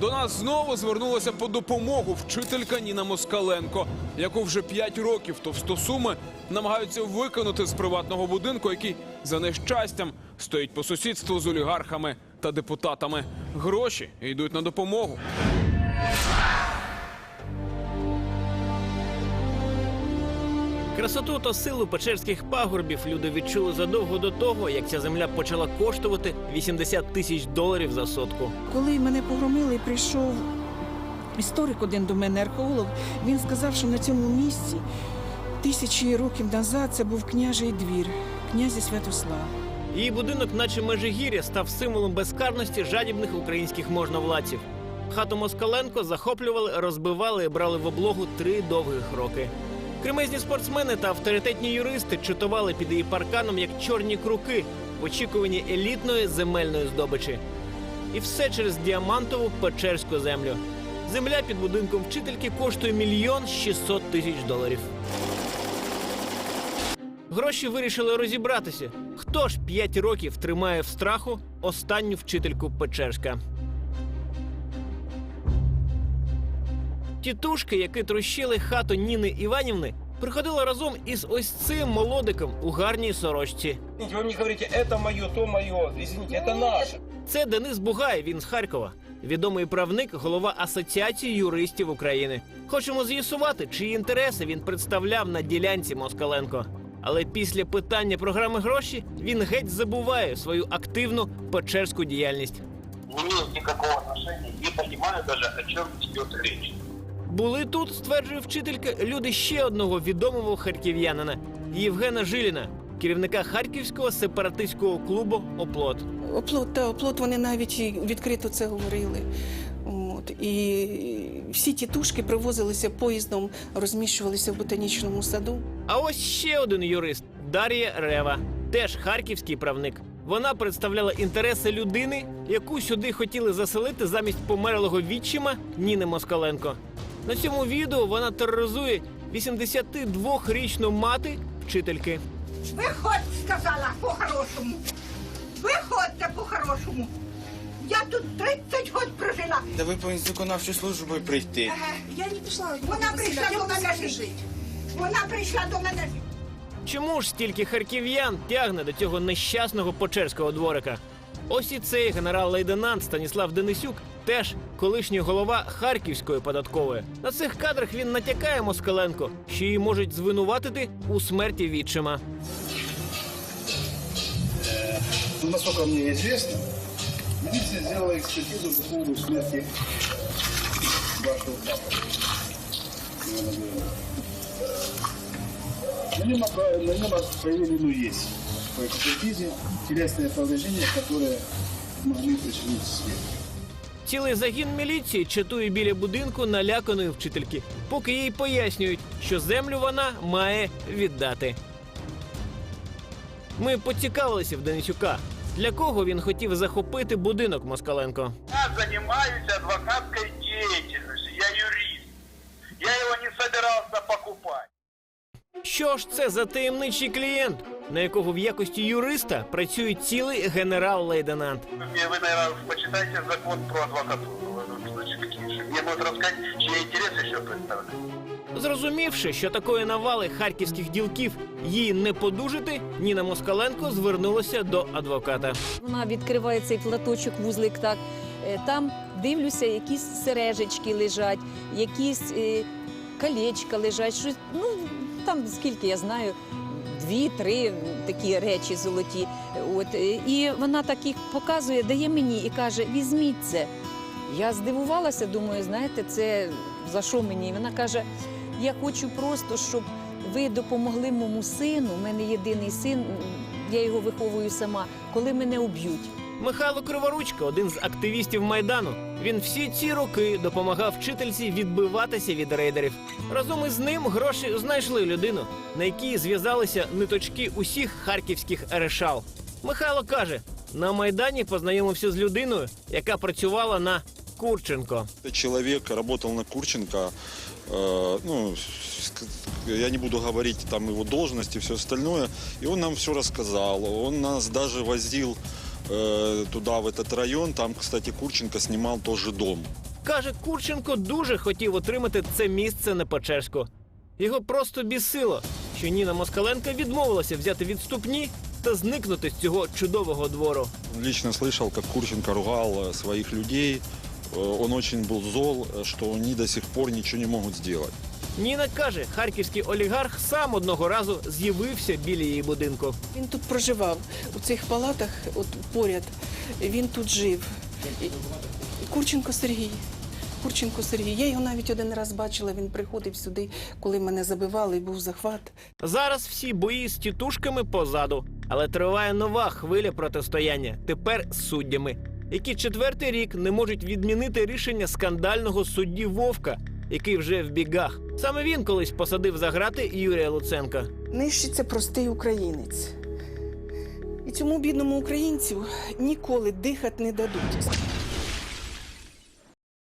До нас знову звернулася по допомогу вчителька Ніна Москаленко, яку вже 5 років товстосуми намагаються виконати з приватного будинку, який за нещастям стоїть по сусідству з олігархами та депутатами. Гроші йдуть на допомогу. Красоту та силу печерських пагорбів люди відчули задовго до того, як ця земля почала коштувати 80 тисяч доларів за сотку. Коли мене погромили, прийшов історик один до мене, археолог. Він сказав, що на цьому місці тисячі років назад це був княжий двір, князя Святослава. Її будинок, наче межигір'я, став символом безкарності жадібних українських можновладців. Хату Москаленко захоплювали, розбивали і брали в облогу три довгих роки. Кремезні спортсмени та авторитетні юристи читували під її парканом як чорні круки в очікуванні елітної земельної здобичі. І все через діамантову печерську землю. Земля під будинком вчительки коштує мільйон 600 тисяч доларів. Гроші вирішили розібратися. Хто ж п'ять років тримає в страху останню вчительку Печерська? Тітушки, які трощили хату Ніни Іванівни, приходила разом із ось цим молодиком у гарній сорочці. Извините, Вы мне говорите, это мое, то мое. Извините, это наше. Це Денис Бугай, він з Харкова, відомий правник, голова Асоціації юристів України. Хочемо з'ясувати, чиї інтереси він представляв на ділянці Москаленко. Але після питання програми гроші він геть забуває свою активну печерську діяльність. не имеют никакого отношения, не понимаю даже, о чем идет речь. Були тут, стверджує вчителька, люди ще одного відомого харків'янина Євгена Жиліна, керівника харківського сепаратистського клубу Оплот. Оплот та оплот вони навіть і відкрито це говорили. От. І всі тітушки привозилися поїздом, розміщувалися в ботанічному саду. А ось ще один юрист Дар'я Рева, теж харківський правник. Вона представляла інтереси людини, яку сюди хотіли заселити замість померлого відчима Ніни Москаленко. На цьому відео вона тероризує 82-річну мати вчительки. Виходь, сказала по-хорошому. Виходьте по-хорошому. Я тут 30 років прожила. Та ви по виконавчу службу прийти. Я не пішла. Вона прийшла до мене жити. Вона прийшла до мене жити. Чому ж стільки харків'ян тягне до цього нещасного почерського дворика? Ось і цей генерал-лейтенант Станіслав Денисюк, теж колишній голова Харківської податкової. На цих кадрах він натякає Москаленко, що її можуть звинуватити у смерті відчима. Насколько мне известно, милиция сделала экспертизу по поводу смерти вашего папы. На нем, опра- на нем проявлено есть по экспертизе телесные повреждения, которые могли причинить смерть. Цілий загін міліції чатує біля будинку наляканої вчительки, поки їй пояснюють, що землю вона має віддати. Ми поцікавилися в Денисюка, для кого він хотів захопити будинок Москаленко. Я занимаюсь адвокатской деятельностью, я юрист. Я его не собирался покупать. Що ж це за таємничий клієнт, на якого в якості юриста працює цілий генерал-лейтенант? Вы, вы, наверное, почитайте закон про адвокатуру. Ну, значит, какие же. Мне может рассказать, чьи интересы еще представляют. Зрозумівши, що такої навали харківських ділків їй не подужити, Ніна Москаленко звернулася до адвоката. Вона відкриває цей платочок, вузлик так. Е, Там дивлюся, якісь сережечки лежать, якісь е, колечка лежать. Щось, ну, там скільки я знаю, дві-три такі речі золоті. От, е, і вона так їх показує, дає мені і каже: візьміть це. Я здивувалася, думаю, знаєте, це за що мені? І Вона каже: я хочу просто, щоб ви допомогли моєму сину. У мене єдиний син, я його виховую сама, коли мене уб'ють. Михайло Криворучко, один з активістів майдану. Він всі ці роки допомагав вчительці відбиватися від рейдерів. Разом із ним гроші знайшли людину, на якій зв'язалися ниточки усіх харківських решал. Михайло каже: на майдані познайомився з людиною, яка працювала на Курченко. Человек работал на Курченко. э, ну, я не буду говорить там его должность все остальное. И он нам все рассказал. Он нас даже возил э, туда, в этот район. Там, кстати, Курченко снимал тоже дом. Каже, Курченко дуже хотів отримати це місце на Печерську. Його просто бісило, що Ніна Москаленка відмовилася взяти відступні та зникнути з цього чудового двору. Лично слышал, как Курченко ругал э, своих людей. Э, Он очень был зол, э, что они до сих пор ничего не могут сделать. Ніна каже, харківський олігарх сам одного разу з'явився біля її будинку. Він тут проживав у цих палатах, от поряд. Він тут жив. Курченко Сергій. Курченко Сергій. Я його навіть один раз бачила. Він приходив сюди, коли мене забивали, і був захват. Зараз всі бої з тітушками позаду, але триває нова хвиля протистояння. Тепер з суддями, які четвертий рік не можуть відмінити рішення скандального судді Вовка, який вже в бігах. Саме він колись посадив за грати Юрія Луценка. Нищиться простий українець. І цьому бідному українцю ніколи дихати не дадуть.